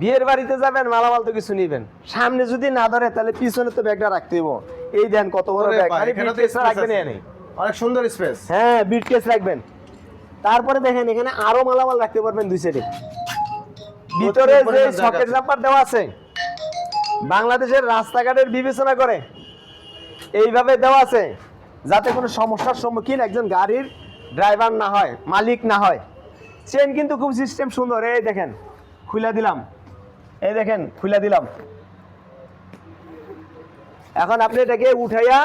বিয়ের বাড়িতে যাবেন মালামাল তো কিছু নিবেন। সামনে যদি না ধরে তাহলে পিছনে তো ব্যাগটা রাখতে এই দেন কত বড় ব্যাগ। রাখবেন অনেক সুন্দর স্পেস হ্যাঁ বিটকেস রাখবেন। তারপরে দেখেন এখানে আরও মালামাল রাখতে পারবেন দুই সাইডে ভিতরে যে সকেট। জাম্পার দেওয়া আছে বাংলাদেশের রাস্তাঘাটের বিবেচনা করে এইভাবে দেওয়া আছে যাতে কোনো সমস্যার সম্মুখীন একজন গাড়ির ড্রাইভার না হয় মালিক না হয়। চেন কিন্তু খুব সিস্টেম সুন্দর এই দেখেন। খুলে দিলাম। এই দেখেন খুলে দিলাম। এখন আপনি এটাকে উঠাইয়া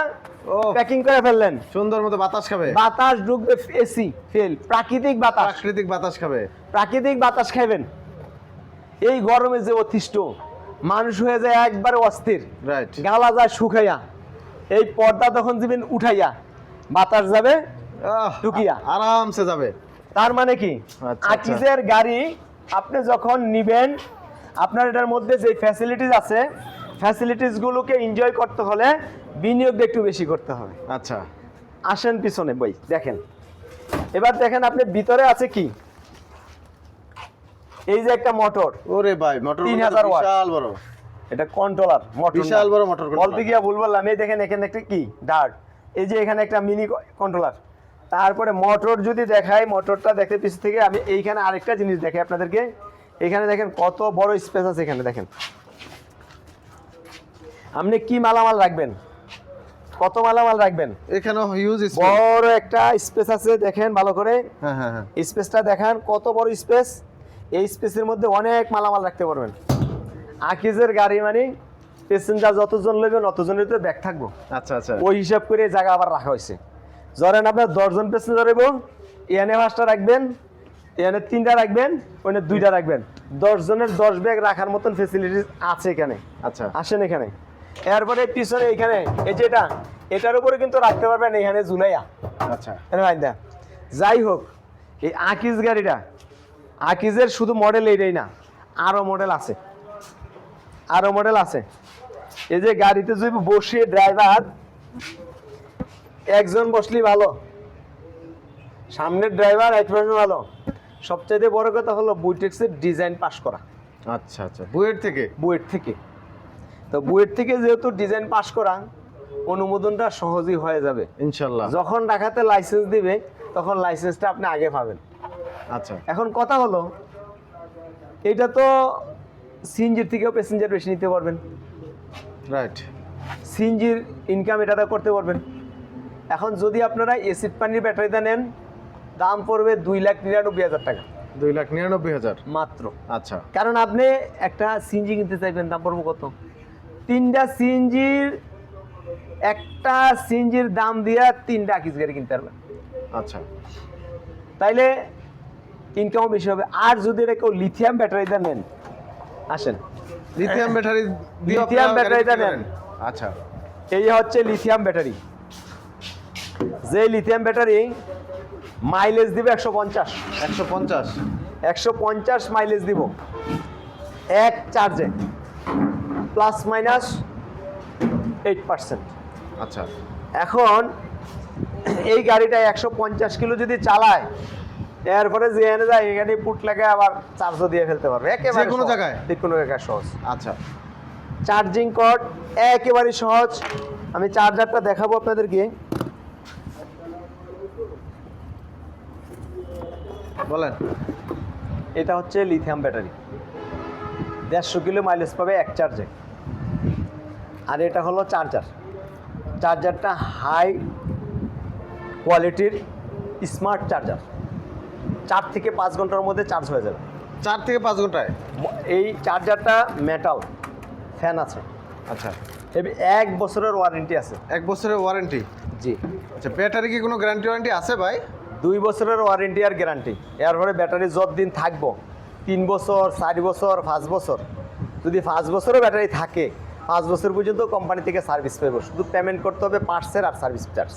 প্যাকিং করে ফেললেন। সুন্দর মতো বাতাস খাবে। বাতাস ঢুকবে এসি ফেল প্রাকৃতিক বাতাস। প্রাকৃতিক বাতাস খাবে। প্রাকৃতিক বাতাস খাইবেন। এই গরমে যে অতিষ্ঠ মানুষ হয়ে যায় একবারে অস্থির। রাইট গালা যায় শুকাইয়া। এই পর্দা তখন দিবেন উঠাইয়া। বাতাস যাবে টুকিয়া। আরামসে যাবে। তার মানে কি? আচ্ছা। আকিজের গাড়ি আপনি যখন নিবেন আপনার এটার মধ্যে যে ফ্যাসিলিটিস আছে ফ্যাসিলিটিস গুলোকে এনজয় করতে হলে বিনিয়োগটা একটু বেশি করতে হবে। আচ্ছা। আসেন পিছনে বই দেখেন। এবার দেখেন আপনি ভিতরে আছে কি? এই যে একটা মোটর ওরে ভাই মোটর 3000 ওয়াট। বিশাল বড়। এটা কন্ট্রোলার মোটর বিশাল বড় মোটর বলতে গিয়া ভুল বললাম এই দেখেন এখানে একটা কি? ডার্ট এই যে এখানে একটা মিনি কন্ট্রোলার তারপরে মোটর যদি দেখাই মোটরটা দেখতে পিছ থেকে আমি এইখানে আরেকটা জিনিস দেখাই আপনাদেরকে। এখানে দেখেন কত বড় স্পেস আছে এখানে দেখেন। আপনি কি মালামাল রাখবেন? কত মালামাল রাখবেন? এখানে হিউজ বড় একটা স্পেস আছে দেখেন ভালো করে। হ্যাঁ হ্যাঁ হ্যাঁ। স্পেসটা দেখান কত বড় স্পেস এই স্পেসের মধ্যে অনেক মালামাল রাখতে পারবেন। আকিজের গাড়ি মানে প্যাসেঞ্জার যতজন লইবেন অতজনের তো ব্যাগ থাকব। আচ্ছা আচ্ছা। ওই হিসাব করে জায়গা আবার রাখা হয়েছে। ধরেন আপনার দশজন প্যাসেঞ্জার হইব এনে পাঁচটা রাখবেন এনে তিনটা রাখবেন ওখানে দুইটা রাখবেন। দশ জনের দশ ব্যাগ রাখার মতন ফেসিলিটিস আছে এখানে। আচ্ছা। আসেন এখানে। এরপরে পিছনে এখানে এই যে এটা এটার উপরে কিন্তু রাখতে পারবেন এখানে জুলাইয়া আচ্ছা। ভাই দা। যাই হোক এই আকিজ গাড়িটা আকিজের শুধু মডেল এইটাই না আরও মডেল আছে। আরও মডেল আছে। এই যে গাড়িতে যদি বসে ড্রাইভার একজন বসলি ভালো। সামনের ড্রাইভার এক ভালো। সবচাইতে বড় কথা হলো বুইটেক্সের ডিজাইন পাস করা। আচ্ছা আচ্ছা। বুয়েট থেকে? বুয়েট থেকে। তো বুয়েট থেকে যেহেতু ডিজাইন পাস করা অনুমোদনটা সহজই হয়ে যাবে। ইনশাল্লাহ। যখন ঢাকাতে লাইসেন্স দিবে তখন লাইসেন্সটা আপনি আগে পাবেন। আচ্ছা। এখন কথা হলো এটা তো সিএনজির থেকেও প্যাসেঞ্জার বেশি নিতে পারবেন। রাইট সিএনজির ইনকাম এটাতে করতে পারবেন। এখন যদি আপনারা এসিড পানির ব্যাটারিটা নেন দাম পড়বে দুই লাখ নিরানব্বই হাজার টাকা। দুই লাখ নিরানব্বই হাজার? মাত্র। আচ্ছা। কারণ আপনি একটা সিএনজি কিনতে চাইবেন দাম পড়বে কত? তিনটা সিএনজির একটা সিএনজির দাম দিয়ে তিনটা আকিস গাড়ি কিনতে পারবেন। আচ্ছা। তাইলে ইনকামও বেশি হবে। আর যদি এটা কেউ লিথিয়াম ব্যাটারিটা নেন আসেন। লিথিয়াম ব্যাটারি লিথিয়াম ব্যাটারিটা নেন। আচ্ছা। এই হচ্ছে লিথিয়াম ব্যাটারি যে লিথিয়াম ব্যাটারি মাইলেজ দিবে একশো পঞ্চাশ। একশো পঞ্চাশ। একশো পঞ্চাশ মাইলেজ দিব। এক চার্জে প্লাস মাইনাস এইট পার্সেন্ট আচ্ছা। এখন এই গাড়িটা একশো পঞ্চাশ কিলো যদি চালায় এরপরে যে এনে যায় এখানে পুট লাগে আবার চার্জও দিয়ে ফেলতে পারবে। একেবারে কোনো। জায়গায়? যে কোনো জায়গায় সহজ। আচ্ছা। চার্জিং কর্ড একেবারে সহজ। আমি চার্জারটা দেখাবো আপনাদেরকে। বলেন। এটা হচ্ছে লিথিয়াম ব্যাটারি দেড়শো কিলো মাইলেজ পাবে এক চার্জে আর এটা হলো চার্জার চার্জারটা হাই কোয়ালিটির স্মার্ট চার্জার চার থেকে পাঁচ ঘণ্টার মধ্যে চার্জ হয়ে যাবে। চার থেকে পাঁচ ঘন্টায়? এই চার্জারটা মেটাল ফ্যান আছে। আচ্ছা। এব- এক বছরের ওয়ারেন্টি আছে। এক বছরের ওয়ারেন্টি জি। আচ্ছা ব্যাটারি কি কোনো গ্যারান্টি ওয়ারেন্টি আছে ভাই? দুই বছরের ওয়ারেন্টি আর গ্যারান্টি। এরপরে ব্যাটারি যতদিন থাকব তিন বছর চার বছর পাঁচ বছর যদি পাঁচ বছরও ব্যাটারি থাকে পাঁচ বছর পর্যন্ত কোম্পানি থেকে সার্ভিস পাইব। শুধু পেমেন্ট করতে হবে পার্টসের আর সার্ভিস চার্জ।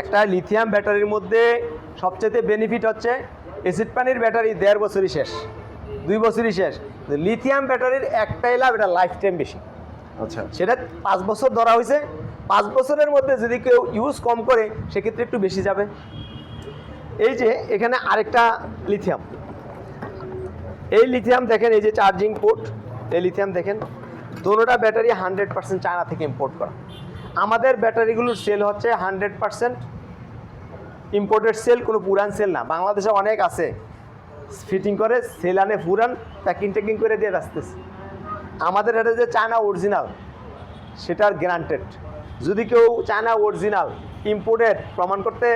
একটা লিথিয়াম ব্যাটারির মধ্যে সবচেয়ে বেনিফিট হচ্ছে অ্যাসিড পানির ব্যাটারি দেড় বছরই শেষ দুই বছরই শেষ। লিথিয়াম ব্যাটারির একটাই লাভ এটা লাইফ টাইম বেশি। আচ্ছা। সেটা পাঁচ বছর ধরা হয়েছে পাঁচ বছরের মধ্যে যদি কেউ ইউজ কম করে সেক্ষেত্রে একটু বেশি যাবে। এই যে এখানে আরেকটা লিথিয়াম এই লিথিয়াম দেখেন, এই যে চার্জিং পোর্ট এই লিথিয়াম দেখেন, দোনোটা ব্যাটারি হান্ড্রেড পার্সেন্ট চায়না থেকে ইম্পোর্ট করা। আমাদের ব্যাটারিগুলোর সেল হচ্ছে হান্ড্রেড পার্সেন্ট ইম্পোর্টেড সেল কোনো পুরান সেল না। বাংলাদেশে অনেক আছে। ফিটিং করে সেল আনে, পুরান প্যাকিং ট্যাকিং করে দিয়ে আসতেছে। আমাদের এটা যে চায়না অরিজিনাল সেটার গ্রান্টেড যদি কেউ চায়না অরিজিনাল ইম্পোর্টেড প্রমাণ করতে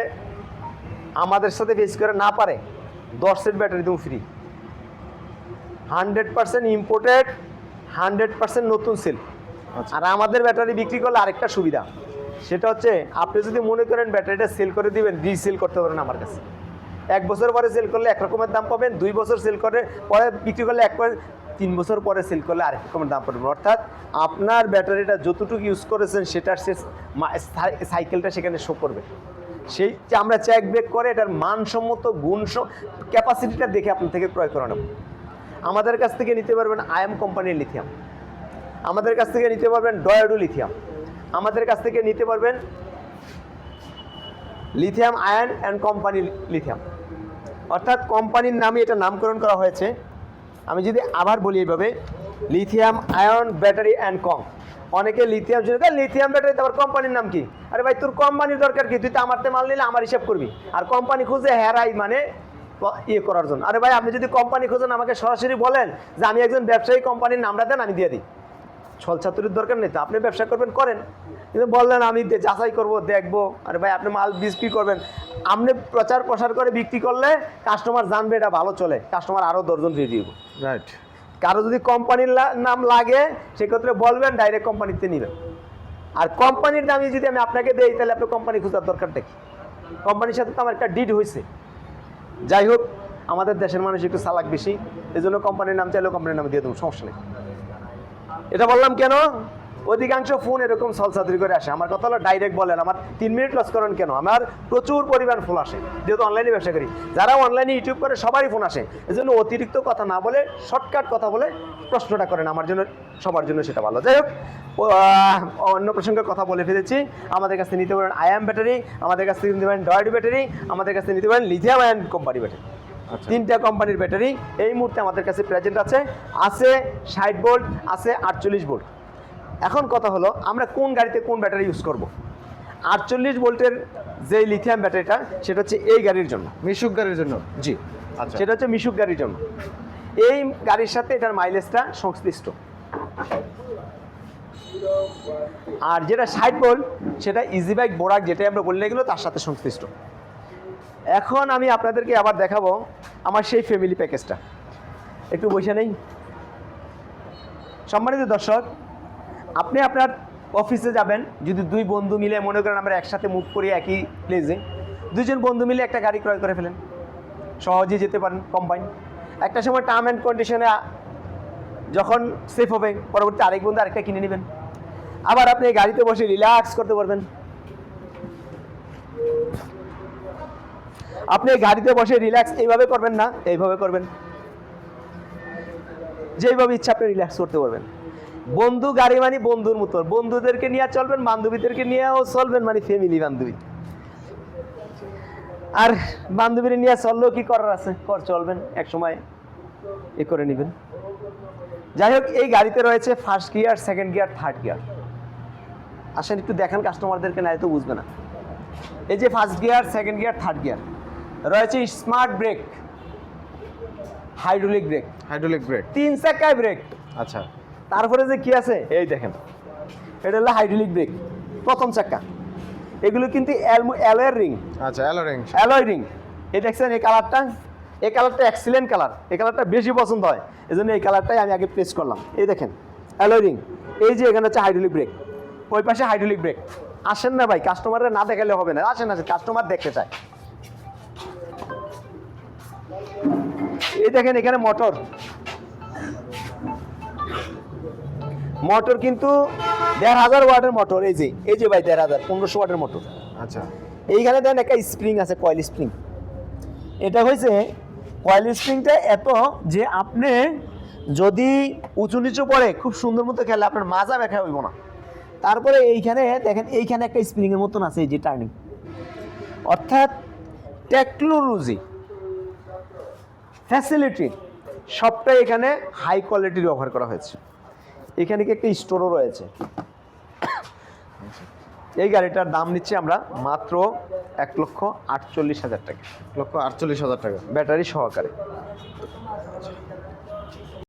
আমাদের সাথে ফেস করে না পারে দশ সেট ব্যাটারি তুমি free hundred percent imported hundred percent নতুন সেল আচ্ছা। আর আমাদের ব্যাটারি বিক্রি করলে আরেকটা সুবিধা সেটা হচ্ছে আপনি যদি মনে করেন ব্যাটারিটা সেল করে দিবেন রিসেল করতে পারেন আমার কাছে। এক বছর পরে সেল করলে এক রকমের দাম পাবেন দুই বছর সেল করে পরে বিক্রি করলে এক তিন বছর পরে সেল করলে আরেক রকমের দাম পাবেন অর্থাৎ আপনার ব্যাটারিটা যতটুকু ইউজ করেছেন সেটার সে সাইকেলটা সেখানে শো করবে। সেই আমরা চেক ব্রেক করে, এটার মানসম্মত গুণ ক্যাপাসিটিটা দেখে আপনার থেকে ক্রয় করে আমাদের কাছ থেকে নিতে পারবেন আইএম কোম্পানির লিথিয়াম আমাদের কাছ থেকে নিতে পারবেন ডয়াডু লিথিয়াম আমাদের কাছ থেকে নিতে পারবেন lithium ion and company lithium অর্থাৎ কোম্পানির নামে এটা নামকরণ করা হয়েছে। আমি যদি আবার বলি এইভাবে লিথিয়াম আয়ন ব্যাটারি অ্যান্ড কম অনেকে লিথিয়াম শুনে লিথিয়াম ব্যাটারি তোমার কোম্পানির নাম কি? আরে ভাই, তোর কোম্পানির দরকার কি? তুই তো আমারতে মাল নিলে আমার হিসাব করবি। আর কোম্পানি খুঁজে হেরাই মানে ইয়ে করার জন্য। আরে ভাই, আপনি যদি কোম্পানি খোঁজেন, আমাকে সরাসরি বলেন যে আমি একজন ব্যবসায়ী কোম্পানির নামটা দেন, আমি দিয়ে দিই। ছল ছাত্রীর দরকার নেই তো, আপনি ব্যবসা করবেন, করেন। কিন্তু বললেন, আমি যাচাই করব, দেখব। আরে ভাই, আপনি মাল বিক্রি করবেন। আপনি প্রচার প্রসার করে বিক্রি করলে কাস্টমার জানবে এটা ভালো চলে। কাস্টমার আরও দশজন দিয়ে দিব। রাইট কারও যদি কোম্পানির নাম লাগে, সেক্ষেত্রে বলবেন ডাইরেক্ট কোম্পানিতে নেবেন আর কোম্পানির দামে যদি আমি আপনাকে দেই, তাহলে আপনার কোম্পানি খোঁজার দরকার দেখি কোম্পানির সাথে তো আমার একটা ডিড হয়েছে যাই হোক, আমাদের দেশের মানুষ একটু চালাক বেশি এই জন্য কোম্পানির নাম চাইলেও কোম্পানির নাম দিয়ে দেবো, সমস্যা নেই। এটা বললাম কেন? অধিকাংশ ফোন এরকম সলসাদরি করে আসে। আমার কথা হলো ডাইরেক্ট বলেন আমার তিন মিনিট লস করেন কেন? আমার প্রচুর পরিমাণ ফোন আসে যেহেতু অনলাইনে ব্যবসা করি। যারা অনলাইনে ইউটিউব করে সবারই ফোন আসে। এই জন্য অতিরিক্ত কথা না বলে শর্টকাট কথা বলে প্রশ্নটা করেন। আমার জন্য সবার জন্য সেটা ভালো। যাই হোক অন্য প্রসঙ্গে কথা বলে ফেলেছি। আমাদের কাছে নিতে পারেন আয়াম ব্যাটারি আমাদের কাছ থেকে নিতে পারেন ডয়েড ব্যাটারি আমাদের কাছে নিতে পারেন লিথিয়াম আয়ন কোম্পানি ব্যাটারি তিনটা কোম্পানির ব্যাটারি এই মুহূর্তে আমাদের কাছে প্রেজেন্ট আছে। আছে ষাট ভোল্ট আছে আটচল্লিশ ভোল্ট এখন কথা হলো আমরা কোন গাড়িতে কোন ব্যাটারি ইউজ করব? আটচল্লিশ ভোল্টের যে লিথিয়াম ব্যাটারিটা সেটা হচ্ছে এই গাড়ির জন্য। মিশুক গাড়ির জন্য? জি। আচ্ছা। সেটা হচ্ছে মিশুক গাড়ির জন্য। এই গাড়ির সাথে এটার মাইলেজটা সংশ্লিষ্ট। আর যেটা ষাট ভোল্ট সেটা ইজি বাইক বোরাক যেটাই আমরা বললে গেলো তার সাথে সংশ্লিষ্ট। এখন আমি আপনাদেরকে আবার দেখাবো আমার সেই ফ্যামিলি প্যাকেজটা একটু বসে নেই। সম্মানিত দর্শক আপনি আপনার অফিসে যাবেন, যদি দুই বন্ধু মিলে মনে করেন আমরা একসাথে মুভ করি একই প্লেসে দুজন বন্ধু মিলে একটা গাড়ি ক্রয় করে ফেলেন। সহজেই যেতে পারেন কম্বাইন একটা সময় টার্ম অ্যান্ড কন্ডিশনে যখন সেফ হবে, পরবর্তী আরেক বন্ধু আরেকটা কিনে নেবেন। আবার আপনি গাড়িতে বসে রিল্যাক্স করতে পারবেন। আপনি গাড়িতে বসে রিল্যাক্স এইভাবে করবেন না, এইভাবে করবেন। যেইভাবে ইচ্ছা আপনি রিল্যাক্স করতে পারবেন। বন্ধু গাড়ি মানে বন্ধুর মতো। বন্ধুদেরকে নিয়ে চলবেন বান্ধবীদেরকে নিয়েও চলবেন মানে ফ্যামিলি বান্ধবী। আর বান্ধবীরা নিয়ে চললেও কি করার আছে? কর চলবেন এক সময় এ করে নেবেন। যাই হোক এই গাড়িতে রয়েছে first gear second gear third gear আসেন একটু দেখান কাস্টমারদেরকে না তো বুঝবে না। এই যে first gear second gear third gear রয়েছে smart brake hydraulic brake hydraulic brake তিন চাকায় ব্রেক আচ্ছা। তারপরে যে কি আছে? এই দেখেন। এটা হলো হাইড্রোলিক ব্রেক প্রথম চাকা এগুলো কিন্তু অ্যালয়ের রিং। আচ্ছা অ্যালোরিং অ্যালয় রিং। এই দেখছেন এই কালারটা? এই কালারটা এক্সিলেন্ট কালার এই কালারটা বেশি পছন্দ হয়। এই জন্য এই কালারটাই আমি আগে প্রেস করলাম। এই দেখেন অ্যালয় রিং। এই যে এখানে হচ্ছে হাইড্রোলিক ব্রেক ওই পাশে হাইড্রোলিক ব্রেক আসেন না ভাই কাস্টমাররা না দেখালে হবে না। আসেন আসেন কাস্টমার দেখতে চায়। এই দেখেন এখানে মোটর মোটর কিন্তু দেড় হাজার ওয়াটের মোটর এই যে এই যে ভাই দেড় হাজার পনেরোশো ওয়াটের মোটর। আচ্ছা। এইখানে দেন একটা স্প্রিং আছে কয়েল স্প্রিং। এটা হয়েছে কয়েল স্প্রিংটা এত যে আপনি যদি উঁচু নিচু পড়ে খুব সুন্দর মতো খেলে আপনার মাজা ব্যথা হইব না। তারপরে এইখানে দেখেন এইখানে একটা স্প্রিংয়ের মতন আছে এই যে টার্নিং অর্থাৎ টেকনোলজি ফ্যাসিলিটি সবটাই এখানে হাই কোয়ালিটির ব্যবহার করা হয়েছে। এখানে কি একটা স্টোরও রয়েছে? এই গাড়িটার দাম নিচ্ছি আমরা মাত্র এক লক্ষ আটচল্লিশ হাজার টাকা। এক লক্ষ আটচল্লিশ হাজার টাকা। ব্যাটারি সহকারে।